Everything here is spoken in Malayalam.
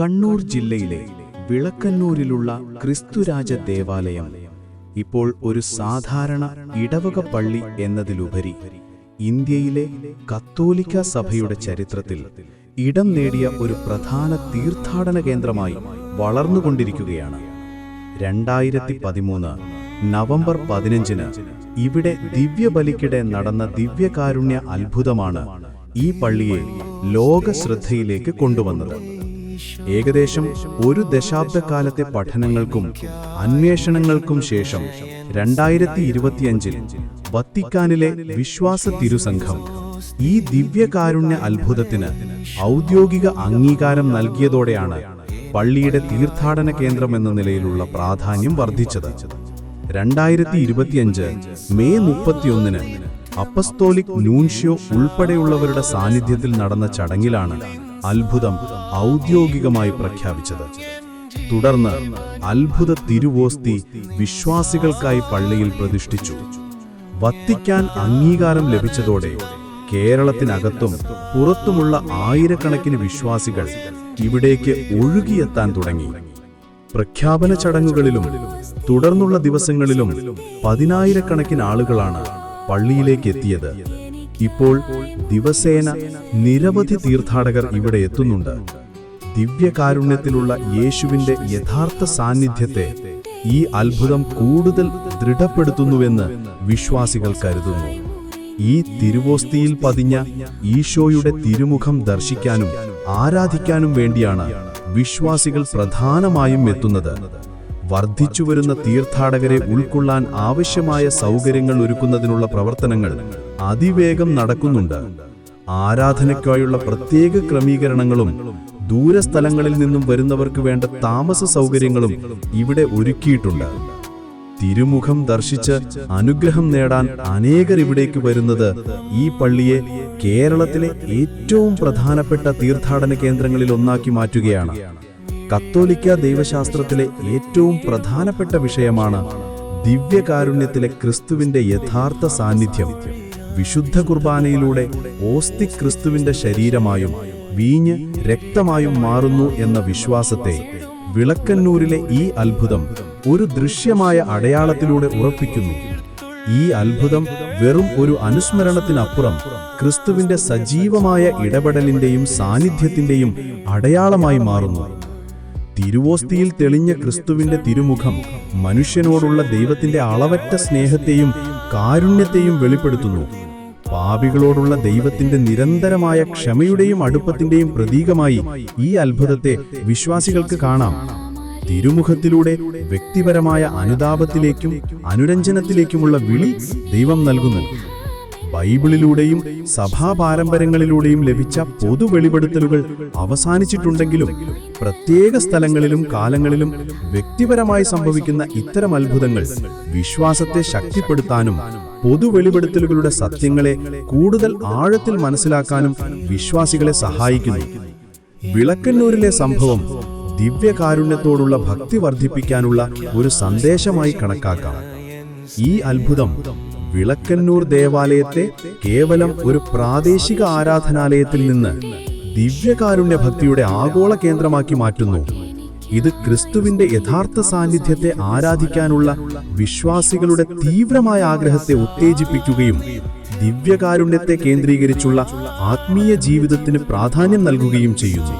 കണ്ണൂർ ജില്ലയിലെ വിളക്കന്നൂരിലുള്ള ക്രിസ്തുരാജ ദേവാലയം. ഇപ്പോൾ ഒരു സാധാരണ ഇടവക പള്ളി എന്നതിലുപരി ഇന്ത്യയിലെ കത്തോലിക്ക സഭയുടെ ചരിത്രത്തിൽ ഇടം നേടിയ ഒരു പ്രധാന തീർത്ഥാടന കേന്ദ്രമായി വളർന്നുകൊണ്ടിരിക്കുകയാണ്. രണ്ടായിരത്തി പതിമൂന്ന് നവംബർ പതിനഞ്ചിന് ഇവിടെ ദിവ്യബലിക്കിടെ നടന്ന ദിവ്യകാരുണ്യ അത്ഭുതമാണ് ഈ പള്ളിയെ ലോക ശ്രദ്ധയിലേക്ക് കൊണ്ടുവന്നത്. ഏകദേശം ഒരു ദശാബ്ദക്കാലത്തെ പഠനങ്ങൾക്കും അന്വേഷണങ്ങൾക്കും ശേഷം രണ്ടായിരത്തി ഇരുപത്തിയഞ്ചിൽ വത്തിക്കാനിലെ വിശ്വാസ തിരുസംഘം ഈ ദിവ്യകാരുണ്യ അത്ഭുതത്തിന് ഔദ്യോഗിക അംഗീകാരം നൽകിയതോടെയാണ് പള്ളിയുടെ തീർത്ഥാടന കേന്ദ്രം എന്ന നിലയിലുള്ള പ്രാധാന്യം വർദ്ധിച്ചത്. രണ്ടായിരത്തി ഇരുപത്തിയഞ്ച് മെയ് മുപ്പത്തിയൊന്നിന് അപ്പസ്തോലിക് നൂൻഷ്യോ ഉൾപ്പെടെയുള്ളവരുടെ സാന്നിധ്യത്തിൽ നടന്ന ചടങ്ങിലാണ് അത്ഭുതം ഔദ്യോഗികമായി പ്രഖ്യാപിച്ചത്. തുടർന്ന് അത്ഭുത തിരുവോസ്തി വിശ്വാസികൾക്കായി പള്ളിയിൽ പ്രതിഷ്ഠിച്ചു. വത്തിക്കാൻ അംഗീകാരം ലഭിച്ചതോടെ കേരളത്തിനകത്തും പുറത്തുമുള്ള ആയിരക്കണക്കിന് വിശ്വാസികൾ ഇവിടേക്ക് ഒഴുകിയെത്താൻ തുടങ്ങി. പ്രഖ്യാപന ചടങ്ങുകളിലും തുടർന്നുള്ള ദിവസങ്ങളിലും പതിനായിരക്കണക്കിന് ആളുകളാണ് പള്ളിയിലേക്ക് എത്തിയത്. ഇപ്പോൾ ദിവസേന നിരവധി തീർത്ഥാടകർ ഇവിടെ എത്തുന്നുണ്ട്. ദിവ്യകാരുണ്യത്തിലുള്ള യേശുവിന്റെ യഥാർത്ഥ സാന്നിധ്യത്തെ ഈ അത്ഭുതം കൂടുതൽ ദൃഢപ്പെടുത്തുന്നുവെന്ന് വിശ്വാസികൾ കരുതുന്നു. ഈ തിരുവോസ്തിയിൽ പതിഞ്ഞ ഈശോയുടെ തിരുമുഖം ദർശിക്കാനും ആരാധിക്കാനും വേണ്ടിയാണ് വിശ്വാസികൾ പ്രധാനമായും എത്തുന്നത്. വർദ്ധിച്ചുവരുന്ന തീർത്ഥാടകരെ ഉൾക്കൊള്ളാൻ ആവശ്യമായ സൗകര്യങ്ങൾ ഒരുക്കുന്നതിനുള്ള പ്രവർത്തനങ്ങൾ അതിവേഗം നടക്കുന്നുണ്ട്. ആരാധനയ്ക്കായുള്ള പ്രത്യേക ക്രമീകരണങ്ങളും ദൂരസ്ഥലങ്ങളിൽ നിന്നും വരുന്നവർക്ക് വേണ്ട താമസ സൗകര്യങ്ങളും ഇവിടെ ഒരുക്കിയിട്ടുണ്ട്. തിരുമുഖം ദർശിച്ച് അനുഗ്രഹം നേടാൻ അനേകർ ഇവിടേക്ക് വരുന്നത് ഈ പള്ളിയെ കേരളത്തിലെ ഏറ്റവും പ്രധാനപ്പെട്ട തീർത്ഥാടന കേന്ദ്രങ്ങളിൽ ഒന്നാക്കി മാറ്റുകയാണ്. കത്തോലിക്ക ദൈവശാസ്ത്രത്തിലെ ഏറ്റവും പ്രധാനപ്പെട്ട വിഷയമാണ് ദിവ്യകാരുണ്യത്തിലെ ക്രിസ്തുവിന്റെ യഥാർത്ഥ സാന്നിധ്യം. വിശുദ്ധ കുർബാനയിലൂടെ ഓസ്തി ക്രിസ്തുവിന്റെ ശരീരമായും വീഞ്ഞ് രക്തമായും മാറുന്നു എന്ന വിശ്വാസത്തെ വിളക്കന്നൂരിലെ ഈ അത്ഭുതം ഒരു ദൃശ്യമായ അടയാളത്തിലൂടെ ഉറപ്പിക്കുന്നു. ഈ അത്ഭുതം വെറും ഒരു അനുസ്മരണത്തിനപ്പുറം ക്രിസ്തുവിന്റെ സജീവമായ ഇടപെടലിന്റെയും സാന്നിധ്യത്തിന്റെയും അടയാളമായി മാറുന്നു. തിരുവോസ്തിയിൽ തെളിഞ്ഞ ക്രിസ്തുവിന്റെ തിരുമുഖം മനുഷ്യനോടുള്ള ദൈവത്തിന്റെ അളവറ്റ സ്നേഹത്തെയും കാരുണ്യത്തെയും വെളിപ്പെടുത്തുന്നു. പാപികളോടുള്ള ദൈവത്തിന്റെ നിരന്തരമായ ക്ഷമയുടെയും അടുപ്പത്തിന്റെയും പ്രതീകമായി ഈ അത്ഭുതത്തെ വിശ്വാസികൾക്ക് കാണാം. തിരുമുഖത്തിലൂടെ വ്യക്തിപരമായ അനുതാപത്തിലേക്കും അനുരഞ്ജനത്തിലേക്കുമുള്ള വിളി ദൈവം നൽകുന്നു. ബൈബിളിലൂടെയും സഭാപാരമ്പര്യങ്ങളിലൂടെയും ലഭിച്ച പൊതു വെളിപ്പെടുത്തലുകൾ അവസാനിച്ചിട്ടുണ്ടെങ്കിലും പ്രത്യേക സ്ഥലങ്ങളിലും കാലങ്ങളിലും വ്യക്തിപരമായി സംഭവിക്കുന്ന ഇത്തരം അത്ഭുതങ്ങൾ വിശ്വാസത്തെ ശക്തിപ്പെടുത്താനും പൊതു വെളിപ്പെടുത്തലുകളുടെ സത്യങ്ങളെ കൂടുതൽ ആഴത്തിൽ മനസ്സിലാക്കാനും വിശ്വാസികളെ സഹായിക്കുന്നു. വിളക്കന്നൂരിലെ സംഭവം ദിവ്യകാരുണ്യത്തോടുള്ള ഭക്തി വർദ്ധിപ്പിക്കാനുള്ള ഒരു സന്ദേശമായി കണക്കാക്കാം. ഈ അത്ഭുതം വിളക്കന്നൂർ ദേവാലയത്തെ കേവലം ഒരു പ്രാദേശിക ആരാധനാലയത്തിൽ നിന്ന് ദിവ്യകാരുണ്യ ഭക്തിയുടെ ആഗോള കേന്ദ്രമാക്കി മാറ്റുന്നു. ഇത് ക്രിസ്തുവിന്റെ യഥാർത്ഥ സാന്നിധ്യത്തെ ആരാധിക്കാനുള്ള വിശ്വാസികളുടെ തീവ്രമായ ആഗ്രഹത്തെ ഉത്തേജിപ്പിക്കുകയും ദിവ്യകാരുണ്യത്തെ കേന്ദ്രീകരിച്ചുള്ള ആത്മീയ ജീവിതത്തിന് പ്രാധാന്യം നൽകുകയും ചെയ്യുന്നു.